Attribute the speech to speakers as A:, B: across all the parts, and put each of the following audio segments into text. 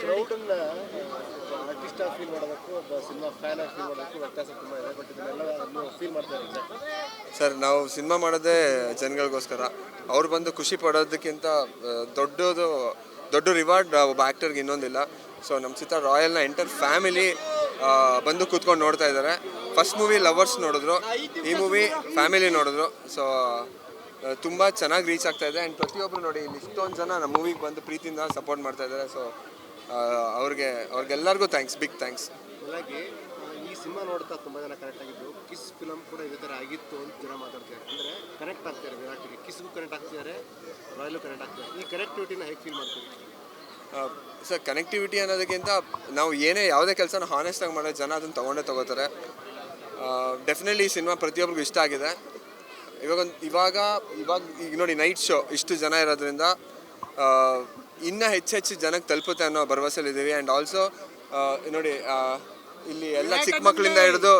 A: ಕ್ರೌಡನ್ನ artist ಆಗಿ feel ಮಾಡೋದಕ್ಕೂ cinema fan feel ಮಾಡೋದಕ್ಕೂ ವ್ಯತ್ಯಾಸ ತುಂಬ ಇದೆ ಬಟ್ ಫೀಲ್ ಮಾಡ್ತಾ
B: ಸರ್, ನಾವು ಸಿನಿಮಾ ಮಾಡೋದೇ ಜನಗಳಿಗೋಸ್ಕರ. ಅವ್ರು ಬಂದು ಖುಷಿ ಪಡೋದಕ್ಕಿಂತ ದೊಡ್ಡದು, ದೊಡ್ಡ ರಿವಾರ್ಡ್ ಒಬ್ಬ ಆ್ಯಕ್ಟರ್ಗೆ ಇನ್ನೊಂದಿಲ್ಲ. ಸೊ ನಮ್ಮ ಚಿತ್ರ ರಾಯಲ್ನ ಎಂಟರ್ ಫ್ಯಾಮಿಲಿ ಬಂದು ಕೂತ್ಕೊಂಡು ನೋಡ್ತಾ ಇದ್ದಾರೆ. ಫಸ್ಟ್ ಮೂವಿ ಲವರ್ಸ್ ನೋಡಿದ್ರು. ಈ ಮೂವಿ ಫ್ಯಾಮಿಲಿ ನೋಡಿದ್ರು. ಸೊ ತುಂಬ ಚೆನ್ನಾಗಿ ರೀಚ್ ಆಗ್ತಾ ಇದೆ. ಆ್ಯಂಡ್ ಪ್ರತಿಯೊಬ್ಬರು ನೋಡಿ ಇಲ್ಲಿ ಇಷ್ಟೊಂದು ಜನ ನಮ್ಮ ಮೂವಿಗೆ ಬಂದು ಪ್ರೀತಿಯಿಂದ ಸಪೋರ್ಟ್ ಮಾಡ್ತಾ ಇದ್ದಾರೆ. ಸೊ ಅವ್ರಿಗೆ ಅವ್ರಿಗೆಲ್ಲರಿಗೂ ಥ್ಯಾಂಕ್ಸ್ ಬಿಗ್ ಥ್ಯಾಂಕ್ಸ್
A: ಹಾಗಾಗಿ ಈ ಸಿನಿಮಾ ನೋಡ್ತಾ ತುಂಬ ಜನ ಕನೆಕ್ಟ್ ಆಗಿದ್ದು ಕಿಸ್ ಫಿಲಮ್ ಕೂಡ ಇದೇ ಥರ ಆಗಿತ್ತು ಅಂತ ಜನ ಮಾತಾಡ್ತಾರೆ ಅಂದರೆ ಕನೆಕ್ಟ್ ಆಗ್ತಾರೆ ವಿರಾಟಿಗೆ. ಕಿಸ್ಗೂ ಕನೆಕ್ಟ್ ಆಗ್ತಿದ್ದಾರೆ ರಾಯಲು ಕನೆಕ್ಟ್ ಆಗ್ತಾರೆ ಈ ಕನೆಕ್ಟಿವಿಟಿನ ಹೇಗೆ ಫೀಲ್ ಮಾಡ್ತೀವಿ
B: ಸರ್ ಕನೆಕ್ಟಿವಿಟಿ ಅನ್ನೋದಕ್ಕಿಂತ ನಾವು ಏನೇ ಯಾವುದೇ ಕೆಲಸನ ಹಾನೆಸ್ಟಾಗಿ ಮಾಡೋ ಜನ ಅದನ್ನು ತೊಗೊಂಡೇ ತೊಗೋತಾರೆ. ಡೆಫಿನೆಟ್ಲಿ ಈ ಸಿನಿಮಾ ಪ್ರತಿಯೊಬ್ಬರಿಗೂ ಇಷ್ಟ ಆಗಿದೆ. ಇವಾಗ ಇವಾಗ ಇವಾಗ ಈಗ ನೋಡಿ ನೈಟ್ ಶೋ ಇಷ್ಟು ಜನ ಇರೋದ್ರಿಂದ ಇನ್ನೂ ಹೆಚ್ಚು ಹೆಚ್ಚು ಜನಕ್ಕೆ ತಲುಪುತ್ತೆ ಅನ್ನೋ ಭರವಸೆಲಿದ್ದೀವಿ. ಆ್ಯಂಡ್ ಆಲ್ಸೋ ನೋಡಿ ಇಲ್ಲಿ ಎಲ್ಲ ಚಿಕ್ಕ ಮಕ್ಕಳಿಂದ ಹಿಡಿದು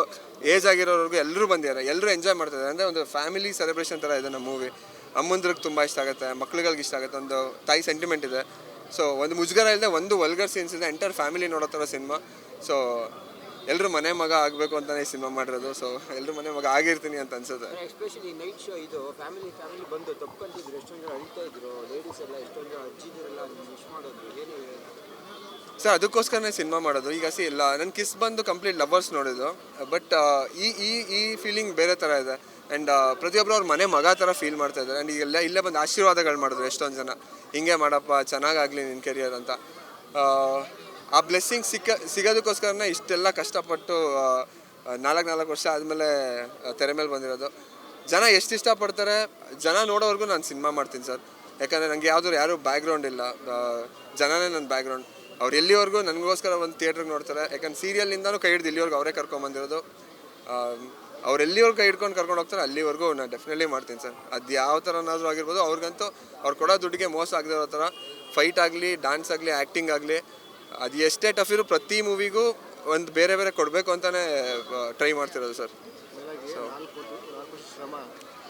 B: ಏಜ್ ಆಗಿರೋರ್ಗೂ ಎಲ್ಲರೂ ಬಂದಿದ್ದಾರೆ. ಎಲ್ಲರೂ ಎಂಜಾಯ್ ಮಾಡ್ತಿದ್ದಾರೆ. ಅಂದರೆ ಒಂದು ಫ್ಯಾಮಿಲಿ ಸೆಲೆಬ್ರೇಷನ್ ಥರ ಇದೆ ನಮ್ಮ ಮೂವಿ ಅಮ್ಮಂದ್ರಿಗೆ ತುಂಬ ಇಷ್ಟ ಆಗುತ್ತೆ ಮಕ್ಳುಗಳಿಗೆ ಇಷ್ಟ ಆಗುತ್ತೆ. ಒಂದು ತಾಯಿ ಸೆಂಟಿಮೆಂಟ್ ಇದೆ. ಸೊ ಒಂದು ಮುಜುಗರ ಇಲ್ಲದೆ ಒಂದು ವಲ್ಗರ್ ಸೀನ್ಸ್ ಇದೆ. ಎಂಟರ್ ಫ್ಯಾಮಿಲಿ ನೋಡೋ ಥರ ಸಿನಿಮಾ ಸೊ ಎಲ್ಲರೂ ಮನೆ ಮಗ ಆಗಬೇಕು ಅಂತಾನೆ ಈ ಸಿನಿಮಾ ಮಾಡಿರೋದು ಸೊ ಎಲ್ಲರೂ ಮನೆ ಮಗ ಆಗಿರ್ತೀನಿ ಅಂತ ಅನ್ಸುತ್ತೆ.
C: ಎಸ್ಪೆಷಲಿ ನೈಟ್ ಶೋ ಇದು ಫ್ಯಾಮಿಲಿ ಫ್ಯಾಮಿಲಿ ಬಂದು ತಪ್ಕೊಂತಿದ್ರು ಎಷ್ಟೊಂದು ಜನ ಅಳ್ತಾ ಇದ್ರು ಲೇಡೀಸ್ ಎಲ್ಲ ಎಷ್ಟೊಂದು ಜನ ಅಜ್ಜಿದಿರೆಲ್ಲ ಮಿಸ್ ಮಾಡೋದು ಏನು
B: ಸರ್ ಅದಕ್ಕೋಸ್ಕರನೇ ಸಿನಿಮಾ ಮಾಡೋದು. ಈಗ ಸಿ ಇಲ್ಲ ನನ್ನ ಕಿಸ್ ಬಂದು ಕಂಪ್ಲೀಟ್ ಲವರ್ಸ್ ನೋಡಿದ್ದು ಬಟ್ ಈ ಈ ಈ ಫೀಲಿಂಗ್ ಬೇರೆ ಥರ ಇದೆ. ಆ್ಯಂಡ್ ಪ್ರತಿಯೊಬ್ಬರು ಅವ್ರ ಮನೆ ಮಗ ಥರ ಫೀಲ್ ಮಾಡ್ತಾ ಇದ್ದಾರೆ. ಆ್ಯಂಡ್ ಈಗೆಲ್ಲ ಇಲ್ಲೇ ಬಂದು ಆಶೀರ್ವಾದಗಳು ಮಾಡಿದ್ರು ಎಷ್ಟೊಂದು ಜನ. ಹಿಂಗೆ ಮಾಡಪ್ಪ ಚೆನ್ನಾಗಾಗಲಿ ನಿನ್ನ ಕೆರಿಯರ್ ಅಂತ. ಆ, ಬ್ಲೆಸ್ಸಿಂಗ್ ಸಿಕ್ಕ ಸಿಗೋದಕ್ಕೋಸ್ಕರನೇ ಇಷ್ಟೆಲ್ಲ ಕಷ್ಟಪಟ್ಟು ನಾಲ್ಕು ನಾಲ್ಕು ವರ್ಷ ಆದಮೇಲೆ ತೆರೆ ಮೇಲೆ ಬಂದಿರೋದು. ಜನ ಎಷ್ಟು ಇಷ್ಟಪಡ್ತಾರೆ? ಜನ ನೋಡೋವರೆಗೂ ನಾನು ಸಿನಿಮಾ ಮಾಡ್ತೀನಿ ಸರ್. ಯಾಕಂದರೆ ನನಗೆ ಯಾವ್ದಾದ್ರು ಯಾರೂ ಬ್ಯಾಕ್ಗ್ರೌಂಡ್ ಇಲ್ಲ. ಜನನೇ ನನ್ನ ಬ್ಯಾಕ್ಗ್ರೌಂಡ್ ಅವ್ರು ಎಲ್ಲಿವರೆಗೂ ನನಗೋಸ್ಕರ ಒಂದು ಥಿಯೇಟ್ರಿಗೆ ನೋಡ್ತಾರೆ. ಯಾಕಂದ್ರೆ ಸೀರಿಯಲ್ನಿಂದನೂ ಕೈ ಹಿಡಿದು ಇಲ್ಲಿವರೆಗೂ ಅವರೇ ಕರ್ಕೊಂಬಂದಿರೋದು ಅವ್ರು ಎಲ್ಲಿವರೆಗೂ ಕೈ ಹಿಡ್ಕೊಂಡು ಕರ್ಕೊಂಡು ಹೋಗ್ತಾರೆ ಅಲ್ಲಿವರೆಗೂ ನಾನು ಡೆಫಿನೆಟ್ಲಿ ಮಾಡ್ತೀನಿ ಸರ್. ಅದು ಯಾವ ಥರನಾದ್ರೂ ಆಗಿರ್ಬೋದು ಅವ್ರಿಗಂತೂ ಅವ್ರು ಕೊಡೋ ದುಡ್ಡಿಗೆ ಮೋಸ ಆಗದಿರೋ ಥರ ಫೈಟ್ ಆಗಲಿ ಡ್ಯಾನ್ಸ್ ಆಗಲಿ ಆ್ಯಕ್ಟಿಂಗ್ ಆಗಲಿ ಅದು ಎಷ್ಟೇ ಟಫ್ ಇರೋ ಪ್ರತಿ ಮೂವಿಗೂ ಒಂದು ಬೇರೆ ಬೇರೆ ಕೊಡಬೇಕು ಅಂತಾನೆ ಟ್ರೈ ಮಾಡ್ತಿರೋದು ಸರ್
A: ವರ್ಷ ಶ್ರಮ.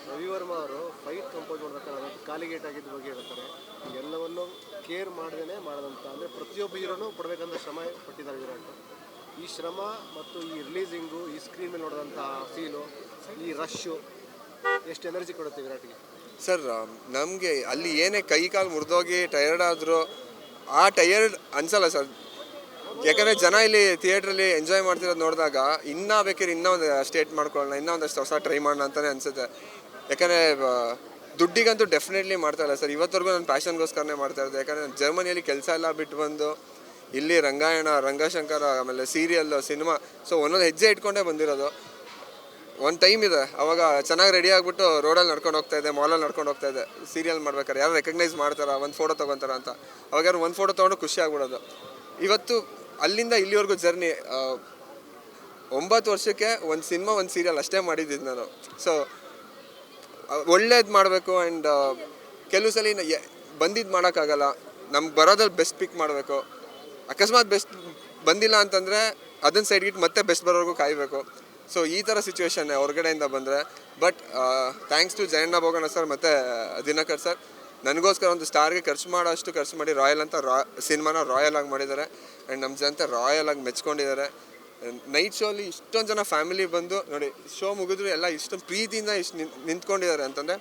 A: ರವಿವರ್ಮ ಅವರು ಫೈಟ್ ಕಂಪೋಸ್ ಮಾಡ್ಬೇಕಾದ್ರೆ ಕಾಲಿಗೇಟ್ ಆಗಿದ್ದ ಬಗ್ಗೆ ಹೇಳ್ತಾರೆ. ಎಲ್ಲವನ್ನು ಕೇರ್ ಮಾಡದೇ ಮಾಡೋದಂತ. ಅಂದರೆ ಪ್ರತಿಯೊಬ್ಬ ಹೀರೋನು ಪಡಬೇಕಂತ ಶ್ರಮ ಪಟ್ಟಿದ್ದಾರೆ ವಿರಾಟ್ ಈ ಶ್ರಮ ಮತ್ತು ಈ ರಿಲೀಸಿಂಗು ಈ ಸ್ಕ್ರೀನ್ ಮೇಲೆ ನೋಡಿದಂಥ ಫೀಲು ಈ ರಶ್ಶು ಎಷ್ಟು ಎನರ್ಜಿ ಕೊಡುತ್ತೆ ವಿರಾಟ್ಗೆ?
B: ಸರ್ ನಮಗೆ ಅಲ್ಲಿ ಏನೇ ಕೈ ಕಾಲು ಮುರಿದೋಗಿ ಟೈರ್ಡ್ ಆದರೂ ಆ ಟಯರ್ಡ್ ಅನ್ಸಲ್ಲ ಸರ್. ಯಾಕಂದರೆ ಜನ ಇಲ್ಲಿ ಥಿಯೇಟ್ರಲ್ಲಿ ಎಂಜಾಯ್ ಮಾಡ್ತಿರೋದು ನೋಡಿದಾಗ ಇನ್ನೂ ಬೇಕಾದ್ರೆ ಇನ್ನೂ ಒಂದು ಸ್ಟೇಟ್ ಮಾಡ್ಕೊಳ್ಳೋಣ, ಇನ್ನೂ ಒಂದಷ್ಟು ಹೊಸ ಟ್ರೈ ಮಾಡೋಣ ಅಂತಲೇ ಅನಿಸುತ್ತೆ. ಯಾಕಂದರೆ ದುಡ್ಡಿಗಂತೂ ಡೆಫಿನೆಟ್ಲಿ ಮಾಡ್ತಾ ಇಲ್ಲ ಸರ್. ಇವತ್ತರೆಗೂ ನಾನು ಪ್ಯಾಷನ್ಗೋಸ್ಕರನೇ ಮಾಡ್ತಾ ಇರೋದು. ಯಾಕಂದರೆ ಜರ್ಮನಿಯಲ್ಲಿ ಕೆಲಸ ಎಲ್ಲ ಬಿಟ್ಟು ಬಂದು ಇಲ್ಲಿ ರಂಗಾಯಣ, ರಂಗಶಂಕರ, ಆಮೇಲೆ ಸೀರಿಯಲ್ ಸಿನಿಮಾ ಸೊ ಒಂದೊಂದು ಹೆಜ್ಜೆ ಇಟ್ಕೊಂಡೇ ಬಂದಿರೋದು. ಒಂದು ಟೈಮ್ ಇದೆ. ಅವಾಗ ಚೆನ್ನಾಗಿ ರೆಡಿ ಆಗಿಬಿಟ್ಟು ರೋಡಲ್ಲಿ ನಡ್ಕೊಂಡು ಹೋಗ್ತಾ ಇದೆ ಮಾಲಲ್ಲಿ ನಡ್ಕೊಂಡು ಹೋಗ್ತಾ ಇದೆ ಸೀರಿಯಲ್ ಮಾಡ್ಬೇಕಾರೆ ಯಾರು ರೆಕಗ್ನೈಸ್ ಮಾಡ್ತಾರ, ಒಂದು ಫೋಟೋ ತೊಗೊತಾರ ಅಂತ. ಅವಾಗ ಯಾರು ಒಂದು ಫೋಟೋ ತೊಗೊಂಡು ಖುಷಿ ಆಗ್ಬಿಡೋದು. ಇವತ್ತು ಅಲ್ಲಿಂದ ಇಲ್ಲಿವರೆಗೂ ಜರ್ನಿ ಒಂಬತ್ತು ವರ್ಷಕ್ಕೆ ಒಂದು ಸಿನಿಮಾ ಒಂದು ಸೀರಿಯಲ್ ಅಷ್ಟೇ ಮಾಡಿದ್ದಿದ್ದು ನಾನು. ಸೊ ಒಳ್ಳೇದು ಮಾಡಬೇಕು ಆ್ಯಂಡ್ ಕೆಲವು ಸಲ ಬಂದಿದ್ದು ಮಾಡೋಕ್ಕಾಗಲ್ಲ. ನಮ್ಗೆ ಬರೋದ್ರಲ್ಲಿ ಬೆಸ್ಟ್ ಪಿಕ್ ಮಾಡಬೇಕು. ಅಕಸ್ಮಾತ್ ಬೆಸ್ಟ್ ಬಂದಿಲ್ಲ ಅಂತಂದರೆ ಅದನ್ನ ಸೈಡ್ಗಿಟ್ಟು ಮತ್ತೆ ಬೆಸ್ಟ್ ಬರೋವರೆಗೂ ಕಾಯಬೇಕು. ಸೊ ಈ ಥರ ಸಿಚುವೇಶನ್ ಹೊರಗಡೆಯಿಂದ ಬಂದರೆ but thanks to Jayanna Boganna sir ಮತ್ತು ದಿನಕರ್ ಸರ್ ನನಗೋಸ್ಕರ ಒಂದು ಸ್ಟಾರ್ಗೆ ಖರ್ಚು ಮಾಡೋ ಅಷ್ಟು ಖರ್ಚು ಮಾಡಿ ರಾಯಲ್ ಅಂತ ರಾ ಸಿನಿಮಾನ ರಾಯಲ್ ಆಗಿ ಮಾಡಿದ್ದಾರೆ. ಆ್ಯಂಡ್ ನಮ್ಮ ಜನತೆ ರಾಯಲ್ ಆಗಿ ಮೆಚ್ಕೊಂಡಿದ್ದಾರೆ. ನೈಟ್ ಶೋ ಅಲ್ಲಿ ಇಷ್ಟೊಂದು ಜನ ಫ್ಯಾಮಿಲಿ ಬಂದು ನೋಡಿ ಶೋ ಮುಗಿದ್ರು ಎಲ್ಲ ಇಷ್ಟು ಪ್ರೀತಿಯಿಂದ ಇಷ್ಟು ನಿಂತ್ ನಿಂತ್ಕೊಂಡಿದ್ದಾರೆ ಅಂತಂದರೆ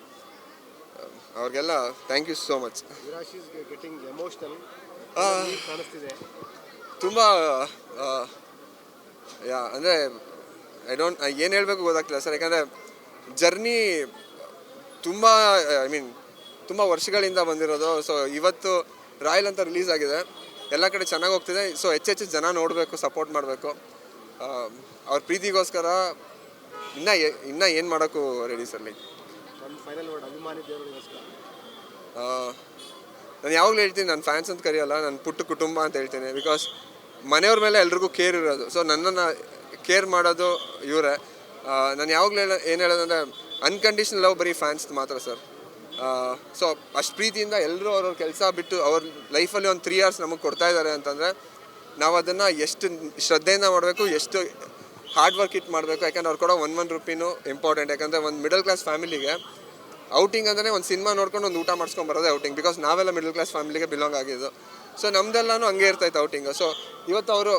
B: ಅವ್ರಿಗೆಲ್ಲ ಥ್ಯಾಂಕ್ ಯು ಸೋ ಮಚ್ ತುಂಬ ಯಾ ಅಂದರೆ ಐ ಡೋಂಟ್ ಏನು ಹೇಳಬೇಕು ಗೊತ್ತಾಗ್ತಿಲ್ಲ ಸರ್. ಯಾಕಂದರೆ ಜರ್ನಿ ತುಂಬ ಐ ಮೀನ್ ತುಂಬ ವರ್ಷಗಳಿಂದ ಬಂದಿರೋದು. ಸೊ ಇವತ್ತು ರಾಯಲ್ ಅಂತ ರಿಲೀಸ್ ಆಗಿದೆ. ಎಲ್ಲ ಕಡೆ ಚೆನ್ನಾಗಿ ಹೋಗ್ತಿದೆ. ಸೊ ಹೆಚ್ಚೆಚ್ಚು ಜನ ನೋಡಬೇಕು ಸಪೋರ್ಟ್ ಮಾಡಬೇಕು. ಅವ್ರ ಪ್ರೀತಿಗೋಸ್ಕರ ಇನ್ನೂ ಇನ್ನೂ ಏನು ಮಾಡೋಕ್ಕೂ ರೆಡಿ ಸರ್ ಲೈಕ್ ನಾನು ಯಾವಾಗಲೂ ಹೇಳ್ತೀನಿ ನನ್ನ ಫ್ಯಾನ್ಸ್ ಅಂತ ಕರೆಯಲ್ಲ ನನ್ನ ಪುಟ್ಟ ಕುಟುಂಬ ಅಂತ ಹೇಳ್ತೀನಿ. ಬಿಕಾಸ್ ಮನೆಯವ್ರ ಮೇಲೆ ಎಲ್ರಿಗೂ ಕೇರ್ ಇರೋದು. ಸೊ ನನ್ನನ್ನು ಕೇರ್ ಮಾಡೋದು ಇವರೇ. ನಾನು ಯಾವಾಗಲೂ ಹೇಳ, ಏನು ಹೇಳೋದಂದರೆ ಅನ್ಕಂಡೀಷನಲ್ ಲವ್ ಬರೀ ಫ್ಯಾನ್ಸ್ ಮಾತ್ರ ಸರ್ ಸೊ ಅಷ್ಟು ಪ್ರೀತಿಯಿಂದ ಎಲ್ಲರೂ ಅವ್ರವ್ರ ಕೆಲಸ ಬಿಟ್ಟು ಅವ್ರ ಲೈಫಲ್ಲಿ ಒಂದು ತ್ರೀ ಇಯರ್ಸ್ ನಮಗೆ ಕೊಡ್ತಾ ಇದ್ದಾರೆ ಅಂತಂದರೆ, ನಾವು ಅದನ್ನು ಎಷ್ಟು ಶ್ರದ್ಧೆಯಿಂದ ಮಾಡಬೇಕು, ಎಷ್ಟು ಹಾರ್ಡ್ ವರ್ಕ್ ಇಟ್ ಮಾಡಬೇಕು, ಯಾಕಂದ್ರೆ ಅವ್ರು ಕೊಡೋ ಒನ್ ಒನ್ ರುಪಿನೂ ಇಂಪಾರ್ಟೆಂಟ್ ಯಾಕಂದರೆ ಒಂದು ಮಿಡಲ್ ಕ್ಲಾಸ್ ಫ್ಯಾಮಿಲಿಗೆ ಔಟಿಂಗ್ ಅಂದರೆ ಒಂದು ಸಿನಿಮಾ ನೋಡ್ಕೊಂಡು ಒಂದು ಊಟ ಮಾಡ್ಸ್ಕೊಂಡು ಬರೋದೇ ಔಟಿಂಗ್ ಬಿಕಾಸ್ ನಾವೆಲ್ಲ ಮಿಡಲ್ ಕ್ಲಾಸ್ ಫ್ಯಾಮಿಲಿಗೆ ಬಿಲಾಂಗ್ ಆಗಿದ್ದು. ಸೊ ನಮ್ದೆಲ್ಲನೂ ಹಂಗೆ ಇರ್ತಾಯಿತ್ತು ಔಟಿಂಗ್ ಸೊ ಇವತ್ತು ಅವರು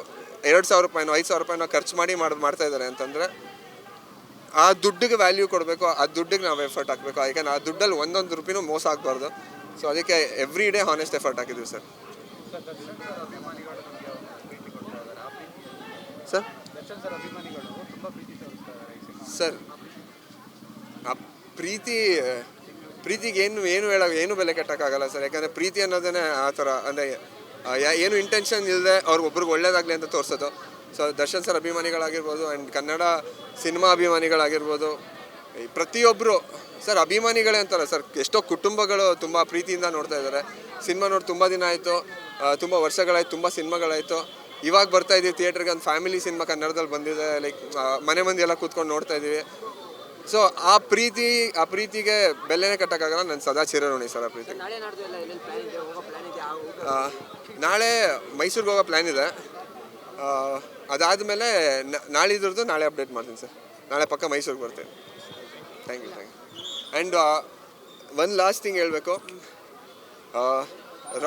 B: ಎರಡು ಸಾವಿರ ರೂಪಾಯಿನೋ, ಐದು ಸಾವಿರ ರೂಪಾಯಿನೋ ಖರ್ಚು ಮಾಡಿ ಮಾಡಿ ಮಾಡ್ತಾ ಇದ್ದಾರೆ ಅಂತಂದರೆ ಆ ದುಡ್ಡಿಗೆ ವ್ಯಾಲ್ಯೂ ಕೊಡಬೇಕು, ಆ ದುಡ್ಡಿಗೆ ನಾವು ಎಫರ್ಟ್ ಹಾಕಬೇಕು. ಯಾಕಂದ್ರೆ ಆ ದುಡ್ಡಲ್ಲಿ ಒಂದೊಂದು ರೂಪಿನೂ ಮೋಸ ಆಗಬಾರ್ದು. ಸೊ ಅದಕ್ಕೆ ಎವ್ರಿ ಡೇ ಹಾನೆಸ್ಟ್ ಎಫರ್ಟ್ ಹಾಕಿದ್ದೀವಿ ಸರ್. ಸರ್? ಸರ್, ಆ ಪ್ರೀತಿ, ಪ್ರೀತಿಗೆ ಏನು ಏನು ಹೇಳೋ ಏನು ಬೆಲೆ ಕಟ್ಟೋಕ್ಕಾಗಲ್ಲ ಸರ್. ಯಾಕಂದರೆ ಪ್ರೀತಿ ಅನ್ನೋದನ್ನೇ ಆ ಥರ, ಅಂದರೆ ಏನು ಇಂಟೆನ್ಷನ್ ಇಲ್ಲದೆ ಒಬ್ರಿಗೆ ಒಳ್ಳೇದಾಗಲಿ ಅಂತ ತೋರಿಸೋದು. ಸೊ ದರ್ಶನ್ ಸರ್ ಅಭಿಮಾನಿಗಳಾಗಿರ್ಬೋದು ಆ್ಯಂಡ್ ಕನ್ನಡ ಸಿನಿಮಾ ಅಭಿಮಾನಿಗಳಾಗಿರ್ಬೋದು. ಪ್ರತಿಯೊಬ್ಬರು ಸರ್ ಅಭಿಮಾನಿಗಳೇ ಅಂತಾರೆ, ಸರ್ ಎಷ್ಟೋ ಕುಟುಂಬಗಳು ತುಂಬ ಪ್ರೀತಿಯಿಂದ ನೋಡ್ತಾ ಇದ್ದಾರೆ. ಸಿನಿಮಾ ನೋಡಿ ತುಂಬ ದಿನ ಆಯಿತು ತುಂಬ ವರ್ಷಗಳಾಯ್ತು, ತುಂಬ ಸಿನಿಮಾಗಳಾಯಿತು. ಇವಾಗ ಬರ್ತಾ ಇದ್ದೀವಿ ಥಿಯೇಟ್ರಿಗೆ ಒಂದು ಫ್ಯಾಮಿಲಿ ಸಿನಿಮಾ ಕನ್ನಡದಲ್ಲಿ ಬಂದಿದೆ ಲೈಕ್ ಮನೆ ಮಂದಿ ಎಲ್ಲ ಕೂತ್ಕೊಂಡು ನೋಡ್ತಾ ಇದ್ದೀವಿ ಸೊ ಆ ಪ್ರೀತಿ ಆ ಪ್ರೀತಿಗೆ ಬೆಲೆನೇ ಕಟ್ಟಕ್ಕಾಗಲ್ಲ. ನಾನು ಸದಾ ಚಿರಋಣಿ ಸರ್ ಆ ಪ್ರೀತಿ.
C: ನಾಳೆ ಇದೆ? ಹೋಗೋ ಪ್ಲಾನ್ ಇದೆ? ಆ
B: ನಾಳೆ ಮೈಸೂರಿಗೆ ಹೋಗೋ ಪ್ಲ್ಯಾನ್ ಇದೆ. ಅದಾದಮೇಲೆ ನಾಳಿದ್ರದ್ದು ನಾಳೆ ಅಪ್ಡೇಟ್ ಮಾಡ್ತೀನಿ ಸರ್. ನಾಳೆ ಪಕ್ಕ ಮೈಸೂರಿಗೆ ಬರ್ತೀನಿ. Thank you thank you and ಒಂದು ಲಾಸ್ಟ್ ಥಿಂಗ್ ಹೇಳಬೇಕು.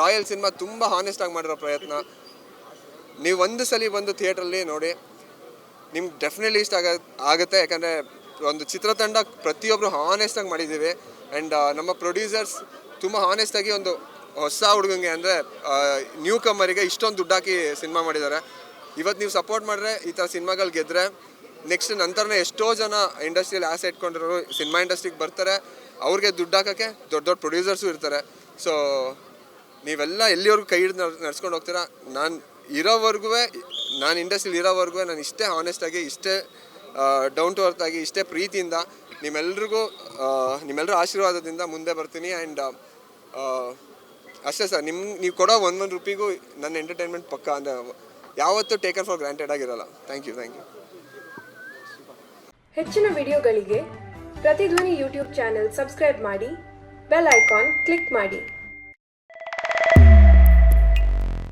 B: ರಾಯಲ್ ಸಿನಿಮಾ ತುಂಬ ಹಾನೆಸ್ಟಾಗಿ ಮಾಡಿರೋ ಪ್ರಯತ್ನ. ನೀವು ಒಂದು ಸಲ ಬಂದು ಥಿಯೇಟ್ರಲ್ಲಿ ನೋಡಿ ನಿಮ್ಗೆ ಡೆಫಿನೆಟ್ಲಿ ಇಷ್ಟ ಆಗ ಆಗುತ್ತೆ. ಯಾಕಂದರೆ ಒಂದು ಚಿತ್ರತಂಡ ಪ್ರತಿಯೊಬ್ಬರು ಹಾನೆಸ್ಟಾಗಿ ಮಾಡಿದ್ದೀವಿ. ಆ್ಯಂಡ್ ನಮ್ಮ ಪ್ರೊಡ್ಯೂಸರ್ಸ್ ತುಂಬ ಹಾನೆಸ್ಟಾಗಿ ಒಂದು ಹೊಸ ಹುಡುಗಂಗೆ ಅಂದರೆ ನ್ಯೂ ಕಮ್ಮರಿಗೆ ಇಷ್ಟೊಂದು ದುಡ್ಡು ಹಾಕಿ ಸಿನಿಮಾ ಮಾಡಿದ್ದಾರೆ. ಇವತ್ತು ನೀವು ಸಪೋರ್ಟ್ ಮಾಡಿದ್ರೆ ಈ ಥರ ಸಿನಿಮಾಗಳು ಗೆದ್ದರೆ ನೆಕ್ಸ್ಟ್ ನಂತರನೇ ಎಷ್ಟೋ ಜನ ಇಂಡಸ್ಟ್ರಿಯಲ್ಲಿ ಆಸೆ ಇಟ್ಕೊಂಡಿರೋರು ಸಿನಿಮಾ ಇಂಡಸ್ಟ್ರಿಗೆ ಬರ್ತಾರೆ. ಅವ್ರಿಗೆ ದುಡ್ಡು ಹಾಕೋಕ್ಕೆ ದೊಡ್ಡ ದೊಡ್ಡ ಪ್ರೊಡ್ಯೂಸರ್ಸು ಇರ್ತಾರೆ. ಸೊ ನೀವೆಲ್ಲ ಎಲ್ಲಿವರೆಗೂ ಕೈ ಹಿಡಿದು ನಡ್ಸ್ಕೊಂಡು ಹೋಗ್ತೀರಾ? ನಾನು ಇರೋವರೆಗೂ ನಾನು ಇಂಡಸ್ಟ್ರಿಲಿ ಇರೋವರೆಗೂ ನಾನು ಇಷ್ಟೇ ಹಾನೆಸ್ಟಾಗಿ ಇಷ್ಟೇ ಡೌನ್ ಟು ಅರ್ತ್ ಆಗಿ ಇಷ್ಟೇ ಪ್ರೀತಿಯಿಂದ ನಿಮ್ಮೆಲ್ರಿಗೂ ನಿಮ್ಮೆಲ್ಲರ ಆಶೀರ್ವಾದದಿಂದ ಮುಂದೆ ಬರ್ತೀನಿ. ಆ್ಯಂಡ್ ಅಷ್ಟೇ ಸರ್ ನಿಮ್ಮ ನೀವು ಕೊಡೋ ಒಂದೊಂದು ರೂಪಿಗೂ ನನ್ನ ಎಂಟರ್ಟೈನ್ಮೆಂಟ್ ಪಕ್ಕ ಅಂದರೆ ಯಾವತ್ತೂ ಟೇಕನ್ ಫಾರ್ ಗ್ರಾಂಟೆಡ್ ಆಗಿರಲ್ಲ. ಥ್ಯಾಂಕ್ ಯು ಥ್ಯಾಂಕ್ ಯು
D: ಹೆಚ್ಚಿನ ವಿಡಿಯೋಗಳಿಗೆ ಪ್ರತಿಧ್ವನಿ ಯೂಟ್ಯೂಬ್ ಚಾನೆಲ್ ಸಬ್ಸ್ಕ್ರೈಬ್ ಮಾಡಿ ಬೆಲ್ ಐಕಾನ್ ಕ್ಲಿಕ್ ಮಾಡಿ.